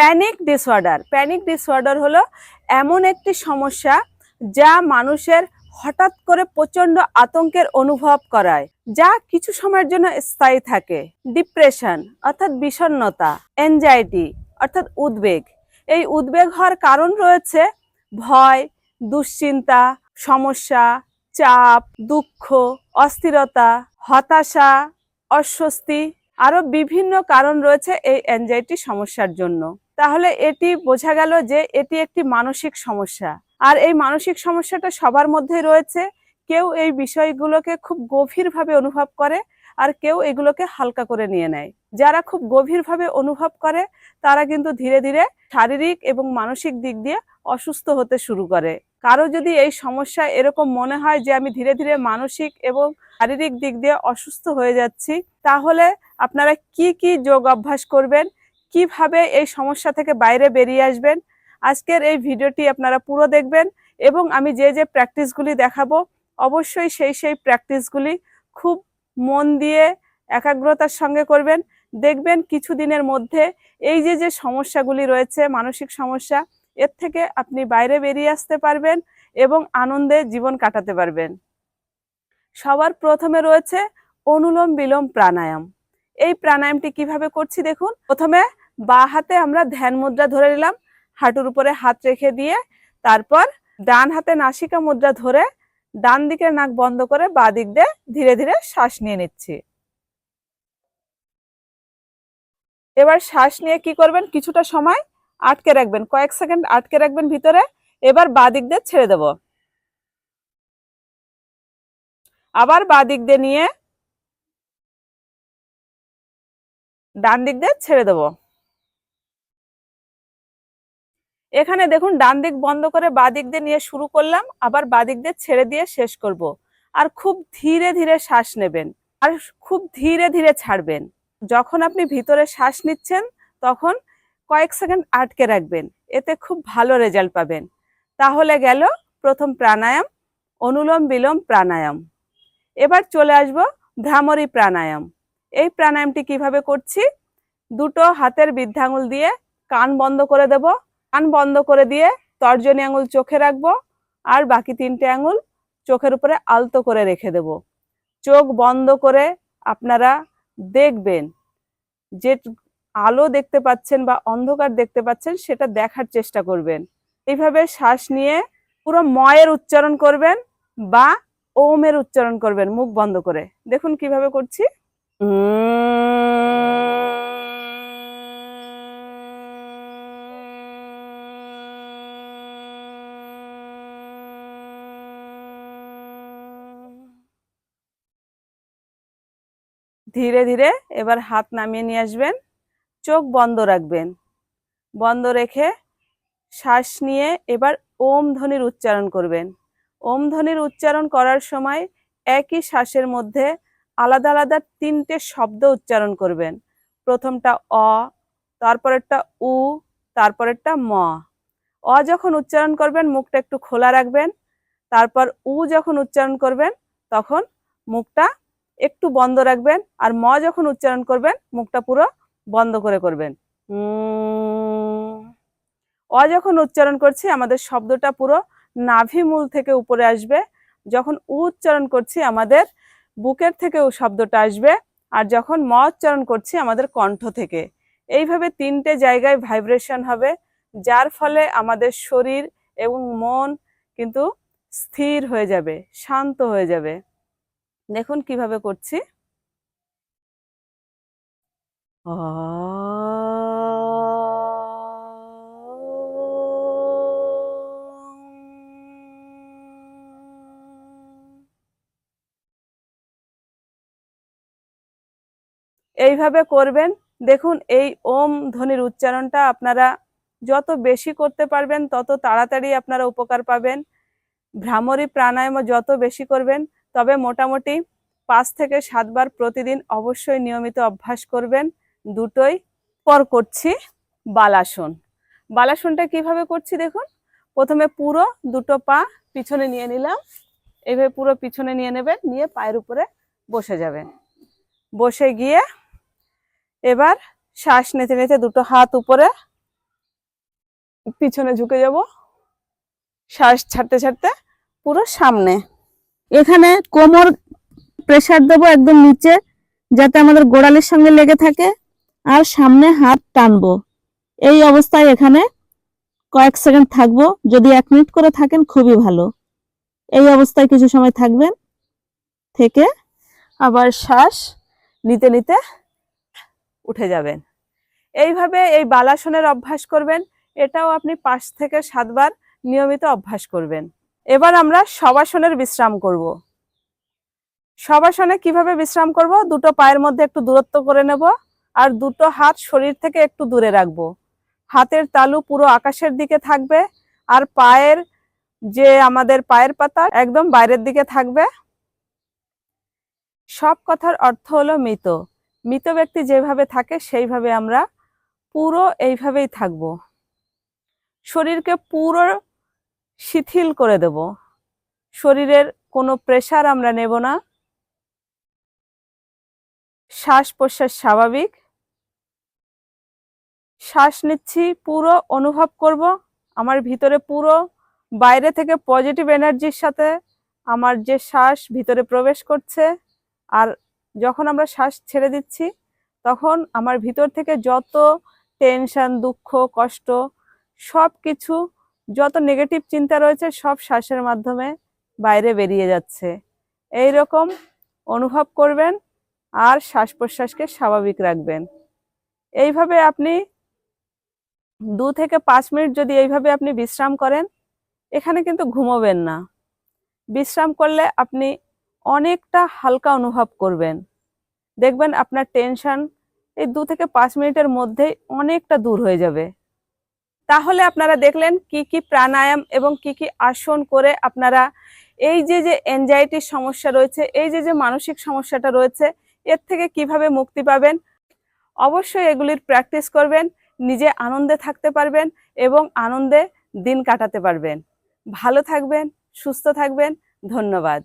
Panic disorder panic disorder হলো এমন একটি সমস্যা যা মানুষের হঠাৎ করে প্রচণ্ড আতঙ্কের অনুভব করায়, যা কিছু সময়ের জন্য স্থায়ী থাকে। ডিপ্রেশন অর্থাৎ বিষণ্ণতা এনজাইটি অর্থাৎ উদ্বেগ। এই উদ্বেগ হওয়ার কারণ রয়েছে ভয়, দুশ্চিন্তা, সমস্যা, চাপ, দুঃখ, অস্থিরতা, হতাশা, অস্বস্তি, আরও বিভিন্ন কারণ রয়েছে এই অ্যাংজাইটি সমস্যার জন্য। তাহলে এটি বোঝা গেল যে এটি একটি মানসিক সমস্যা। আর এই মানসিক সমস্যাটা সবার মধ্যে রয়েছে। কেউ এই বিষয়গুলোকে খুব গভীরভাবে অনুভব করে আর কেউ এগুলোকে হালকা করে নিয়ে নেয়। যারা খুব গভীরভাবে অনুভব করে, তারা কিন্তু ধীরে ধীরে শারীরিক এবং মানসিক দিক দিয়ে অসুস্থ হতে শুরু করে। কারও যদি এই সমস্যা এরকম মনে হয় যে আমি ধীরে ধীরে মানসিক এবং শারীরিক দিক দিয়ে অসুস্থ হয়ে যাচ্ছি, তাহলে আপনারা কি কি যোগ অভ্যাস করবেন কীভাবে এই সমস্যা থেকে বাইরে বেরিয়ে আসবেন? আজকের এই ভিডিওটি আপনারা পুরো দেখবেন এবং আমি যে যে প্র্যাকটিসগুলি দেখাবো, অবশ্যই সেই সেই প্র্যাকটিসগুলি খুব মন দিয়ে, একাগ্রতার সঙ্গে করবেন। দেখবেন কিছুদিনের মধ্যে এই যে যে সমস্যাগুলি রয়েছে, মানসিক সমস্যা, এর থেকে আপনি বাইরে বেরিয়ে আসতে পারবেন এবং আনন্দে জীবন কাটাতে পারবেন। সবার প্রথমে রয়েছে অনুলোম বিলোম প্রাণায়াম। এই প্রাণায়ামটি কীভাবে করছি দেখুন। প্রথমে বা হাতে আমরা ধ্যান মুদ্রা ধরে নিলাম। হাঁটুর উপরে হাত রেখে দিয়ে তারপর ডান হাতে নাসিকা মুদ্রা ধরে ডান দিকের নাক বন্ধ করে বা দিক দিয়ে ধীরে ধীরে শ্বাস নিয়ে নিচ্ছি। এবার শ্বাস নিয়ে কি করবেন? কিছুটা সময় আটকে রাখবেন। কয়েক সেকেন্ড আটকে রাখবেন ভিতরে। এবার বা দিক দিয়ে ছেড়ে দেব। আবার বা দিক দিয়ে নিয়ে ডান দিক দিয়ে ছেড়ে দেব। এখানে দেখুন, ডান দিক বন্ধ করে বা দিক দিয়ে নিয়ে শুরু করলাম, আবার বা দিক দিয়ে ছেড়ে দিয়ে শেষ করব। আর খুব ধীরে ধীরে শ্বাস নেবেন, আর খুব ধীরে ধীরে ছাড়বেন। যখন আপনি ভিতরে শ্বাস নিচ্ছেন, তখন কয়েক সেকেন্ড আটকে রাখবেন, এতে খুব ভালো রেজাল্ট পাবেন। তাহলে গেল প্রথম প্রাণায়াম, অনুলোম বিলোম প্রাণায়াম। এবার চলে আসব ভ্রামরী প্রাণায়াম। এই প্রাণায়ামটি কীভাবে করছি? দুটো হাতের বৃদ্ধাঙ্গুল দিয়ে কান বন্ধ করে দেব কান বন্ধ করে দিয়ে তর্জনী আঙুল চোখে রাখব আর বাকি তিনটে আঙুল চোখের উপরে আলতো করে রেখে দেব। চোখ বন্ধ করে আপনারা দেখবেন, যে আলো দেখতে পাচ্ছেন বা অন্ধকার দেখতে পাচ্ছেন সেটা দেখার চেষ্টা করবেন। এইভাবে শ্বাস নিয়ে পুরো ময়ের উচ্চারণ করবেন বা ওমের উচ্চারণ করবেন মুখ বন্ধ করে। দেখুন কীভাবে করছি। ধীরে ধীরে এবার হাত নামিয়ে নিয়ে আসবেন, চোখ বন্ধ রাখবেন। বন্ধ রেখে শ্বাস নিয়ে এবার ওম ধ্বনির উচ্চারণ করবেন। ওম ধ্বনির উচ্চারণ করার সময় একই শ্বাসের মধ্যে আলাদা আলাদা তিনটে শব্দ উচ্চারণ করবেন। প্রথমটা অ, তারপরেরটা উ, তারপরেরটা ম। অ যখন উচ্চারণ করবেন, মুখটা একটু খোলা রাখবেন। তারপর উ যখন উচ্চারণ করবেন, তখন মুখটা একটু বন্ধ রাখবেন আর ম যখন উচ্চারণ করবেন, মুখটা পুরো বন্ধ করে করবেন। অ যখন উচ্চারণ করছি, আমাদের শব্দটা পুরো নাভি মূল থেকে উপরে আসবে। যখন উ উচ্চারণ করছি, আমাদের বুকের থেকেও শব্দটা আসবে। আর যখন ম উচ্চারণ করছি, আমাদের কণ্ঠ থেকে। এইভাবে তিনটে জায়গায় ভাইব্রেশন হবে, যার ফলে আমাদের শরীর এবং মন কিন্তু স্থির হয়ে যাবে, শান্ত হয়ে যাবে। দেখুন কীভাবে করছি। এইভাবে করবেন। দেখুন এই ওম ধ্বনির উচ্চারণটা আপনারা যত বেশি করতে পারবেন, তত তাড়াতাড়ি আপনারা উপকার পাবেন। ভ্রামরী প্রাণায়াম যত বেশি করবেন তবে মোটামুটি পাঁচ থেকে সাতবার প্রতিদিন অবশ্যই নিয়মিত অভ্যাস করবেন। দুটোই পর করছি বালাসন। বালাসনটা কীভাবে করছি দেখুন? প্রথমে পুরো দুটো পা পিছনে নিয়ে নিলাম। এইভাবে পুরো পিছনে নিয়ে নেবেন, নিয়ে পায়ের উপরে বসে যাবেন। বসে গিয়ে এবার শ্বাস নিতে নিতে দুটো হাত উপরে পিছনে ঝুঁকে যাব। শ্বাস ছাড়তে ছাড়তে পুরো সামনে এখানে কোমর প্রেসার দেবো একদম নিচে, যাতে আমাদের গোড়ালির সঙ্গে লেগে থাকে, আর সামনে হাত টানবো। এই অবস্থায় এখানে কয়েক সেকেন্ড থাকব। যদি এক মিনিট করে থাকেন, খুবই ভালো। এই অবস্থায় কিছু সময় থাকবেন, থেকে আবার শ্বাস নিতে নিতে উঠে যাবেন। এইভাবে এই বালাসনের অভ্যাস করবেন। এটাও আপনি পাঁচ থেকে সাতবার নিয়মিত অভ্যাস করবেন। এবার আমরা শবাসনের বিশ্রাম করব। শবাসনে কীভাবে বিশ্রাম করব? দুটো পায়ের মধ্যে একটু দূরত্ব করে নেব আর দুটো হাত শরীর থেকে একটু দূরে রাখব। হাতের তালু পুরো আকাশের দিকে থাকবে আর পায়ের যে আমাদের পায়ের পাতা একদম বাইরের দিকে থাকবে। সব কথার অর্থ হলো মৃত। মৃত ব্যক্তি যেভাবে থাকে সেইভাবে আমরা পুরো এইভাবেই থাকব। শরীরকে পুরো শিথিল করে দেব। শরীরের কোনো প্রেশার আমরা নেব না। শ্বাস প্রশ্বাস স্বাভাবিক। শ্বাস নিচ্ছি, পুরো অনুভব করব। আমার ভিতরে পুরো বাইরে থেকে পজিটিভ এনার্জির সাথে আমার যে শ্বাস ভিতরে প্রবেশ করছে, আর যখন আমরা শ্বাস ছেড়ে দিচ্ছি, তখন আমার ভিতর থেকে যত টেনশন দুঃখ, কষ্ট সব কিছু যত নেগেটিভ চিন্তা রয়েছে, সব শ্বাসের মাধ্যমে বাইরে বেরিয়ে যাচ্ছে। এই রকম অনুভব করবেন আর শ্বাস প্রশ্বাসকে স্বাভাবিক রাখবেন। এইভাবে আপনি দু থেকে পাঁচ মিনিট যদি এইভাবে আপনি বিশ্রাম করেন, এখানে কিন্তু ঘুমোবেন না। বিশ্রাম করলে আপনি অনেকটা হালকা অনুভব করবেন। দেখবেন আপনার টেনশন এই দু থেকে পাঁচ মিনিটের মধ্যেই অনেকটা দূর হয়ে যাবে। তাহলে আপনারা দেখলেন কি কি প্রাণায়াম এবং কি কি আসন করে আপনারা এই যে যে এনজাইটির সমস্যা রয়েছে, এই যে যে মানসিক সমস্যাটা রয়েছে, এর থেকে কীভাবে মুক্তি পাবেন? অবশ্যই এগুলির প্র্যাকটিস করবেন, নিজে আনন্দে থাকতে পারবেন এবং আনন্দে দিন কাটাতে পারবেন। ভালো থাকবেন, সুস্থ থাকবেন, ধন্যবাদ।